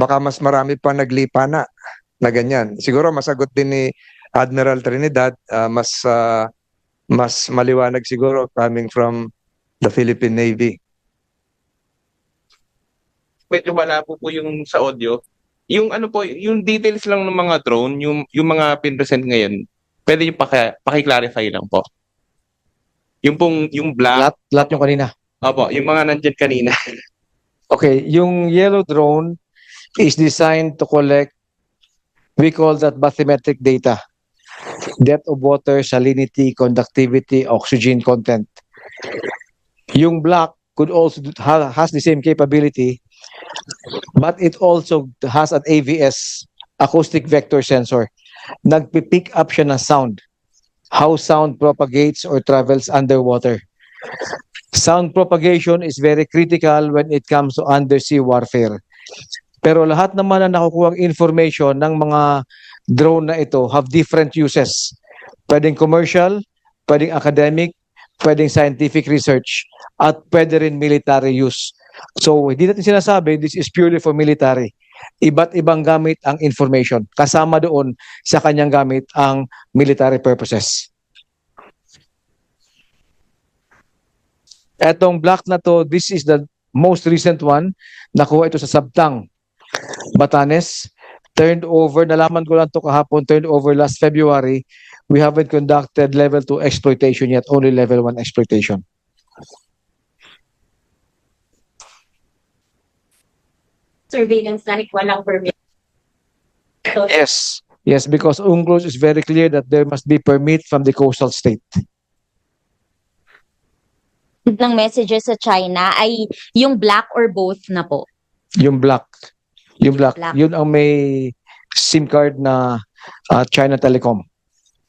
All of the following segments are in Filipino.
baka mas marami pa naglipa na na ganyan. Siguro masagot din ni Admiral Trinidad, ah, mas ah, mas maliwanag siguro coming from the Philippine Navy. medyo wala po po yung sa audio. Yung ano po, yung details lang ng mga drone, yung yung mga pinresent ngayon, pwede yung paki, paki-clarify lang po. Yung pong yung black, Lahat, lahat yung kanina. opo, yung mga nandyan kanina. Okay, yung yellow drone is designed to collect, we call that bathymetric data. Depth of water, salinity, conductivity, oxygen content. Yung black could also has the same capability, but it also has an AVS, acoustic vector sensor. Nagpi-pick up siya ng sound. How sound propagates or travels underwater. Sound propagation is very critical when it comes to undersea warfare. Pero lahat naman na nakukuha information ng mga drone na ito have different uses. Pwedeng commercial, pwedeng academic, pwedeng scientific research, at pwede rin military use. So, hindi natin sinasabi, this is purely for military. Iba't ibang gamit ang information. Kasama doon sa kanyang gamit ang military purposes. Etong black na to, this is the most recent one. Nakuha ito sa Sabtang, Batanes. Turned over, nalaman ko lang to kahapon, turned over last February. We haven't conducted level 2 exploitation yet, only level 1 exploitation. surveillance kahit walang permit. Yes. Yes, because UNCLOS is very clear that there must be permit from the coastal state. ng messages sa China ay yung black or both na po. Yung black. Yung black. Black. Yun ang may SIM card na ah, China Telecom.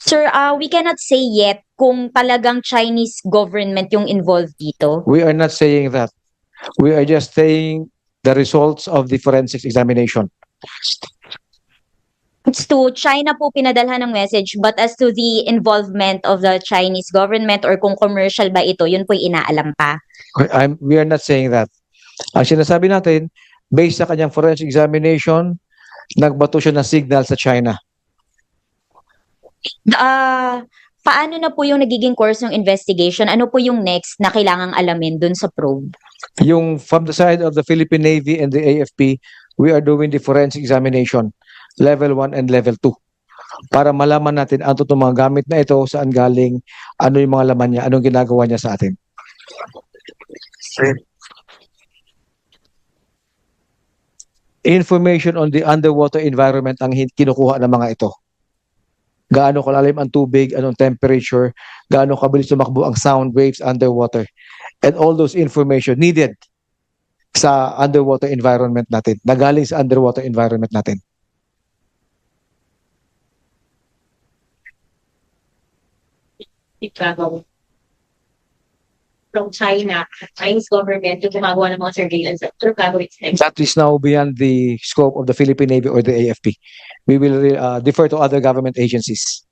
Sir, uh, we cannot say yet kung talagang Chinese government yung involved dito. We are not saying that. We are just saying the results of the forensic examination. It's to China po pinadalhan ng message but as to the involvement of the Chinese government or kung commercial ba ito, yun po inaalam pa. I'm, we are not saying that. Ang sinasabi natin, based sa kanyang forensic examination, nagbato siya ng signal sa China. Ah, paano na po yung nagiging course ng investigation? Ano po yung next na kailangang alamin dun sa probe? Yung from the side of the Philippine Navy and the AFP, we are doing the forensic examination, level 1 and level 2. Para malaman natin ano itong mga gamit na ito, saan galing, ano yung mga laman niya, anong ginagawa niya sa atin. Information on the underwater environment ang kinukuha ng mga ito. Gaano kalalim ang tubig, anong temperature, gaano kabilis tumakbo ang sound waves underwater and all those information needed sa underwater environment natin, nagaling sa underwater environment natin. gagawin from China, Chinese government, yung gumagawa ng mga surveillance at through next. That is now beyond the scope of the Philippine Navy or the AFP. We will uh, defer to other government agencies.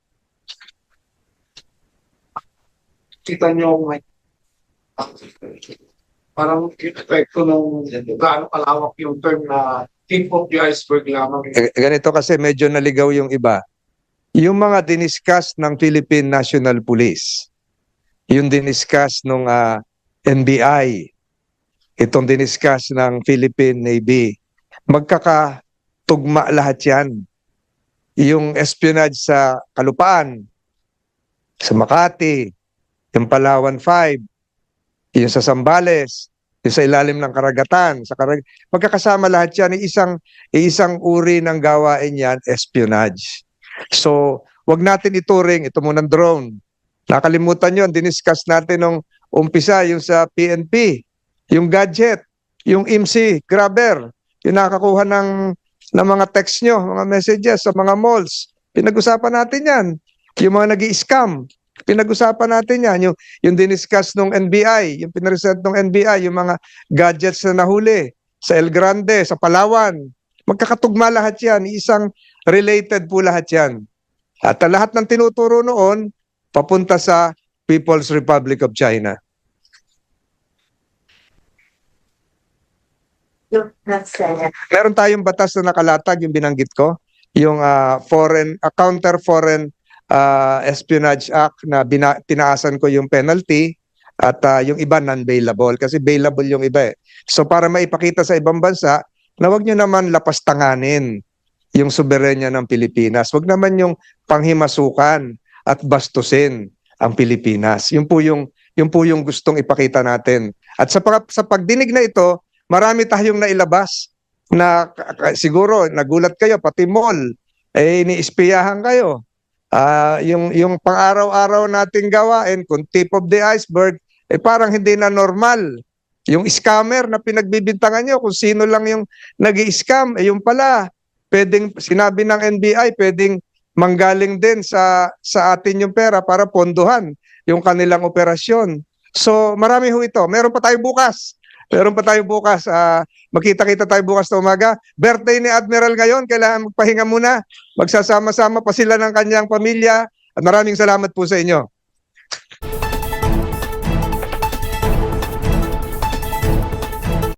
kita nyo may parang epekto nung gaano kalawak yung term na tip of the iceberg lamang. Ganito kasi medyo naligaw yung iba. Yung mga diniscuss ng Philippine National Police, yung diniscuss ng NBI, itong diniscuss ng Philippine Navy, magkakatugma lahat yan. Yung espionage sa Kalupaan, sa Makati, yung Palawan 5, yung sa Sambales, yung sa ilalim ng karagatan, sa karag magkakasama lahat yan, isang isang uri ng gawain yan, espionage. So, wag natin ituring, ito munang drone. Nakalimutan yon diniscuss natin nung umpisa, yung sa PNP, yung gadget, yung IMSI, grabber, yung nakakuha ng, ng mga text nyo, mga messages sa mga malls. Pinag-usapan natin yan. Yung mga nag scam pinag-usapan natin yan. Yung, yung diniscuss nung NBI, yung pinresent ng NBI, yung mga gadgets na nahuli sa El Grande, sa Palawan. Magkakatugma lahat yan. Isang related po lahat yan. At lahat ng tinuturo noon, papunta sa People's uh, Republic of China. Meron tayong batas na nakalatag yung binanggit ko, yung ah, foreign ah, counter foreign ah, espionage act na bina, tinaasan ko yung penalty at ah, yung iba non-bailable kasi bailable yung iba eh. So para maipakita sa ibang bansa na wag nyo naman lapastanganin yung soberenya ng Pilipinas. Wag naman yung panghimasukan at bastusin ang Pilipinas. Yun po yung yun po yung gustong ipakita natin. At sa sa pagdinig na ito, marami tayong nailabas na siguro nagulat kayo pati mall eh iniispiyahan kayo. Ah, yung yung pang-araw-araw nating gawain kung tip of the iceberg eh parang hindi na normal. Yung scammer na pinagbibintangan nyo kung sino lang yung nag-i-scam eh yung pala pwedeng sinabi ng NBI pwedeng manggaling din sa sa atin yung pera para pondohan yung kanilang operasyon. So marami ho ito. Meron pa tayo bukas. Meron pa tayo bukas. ah, Magkita-kita tayo bukas na umaga. Birthday ni Admiral ngayon, kailangan magpahinga muna. Magsasama-sama pa sila ng kanyang pamilya. Maraming salamat po sa inyo.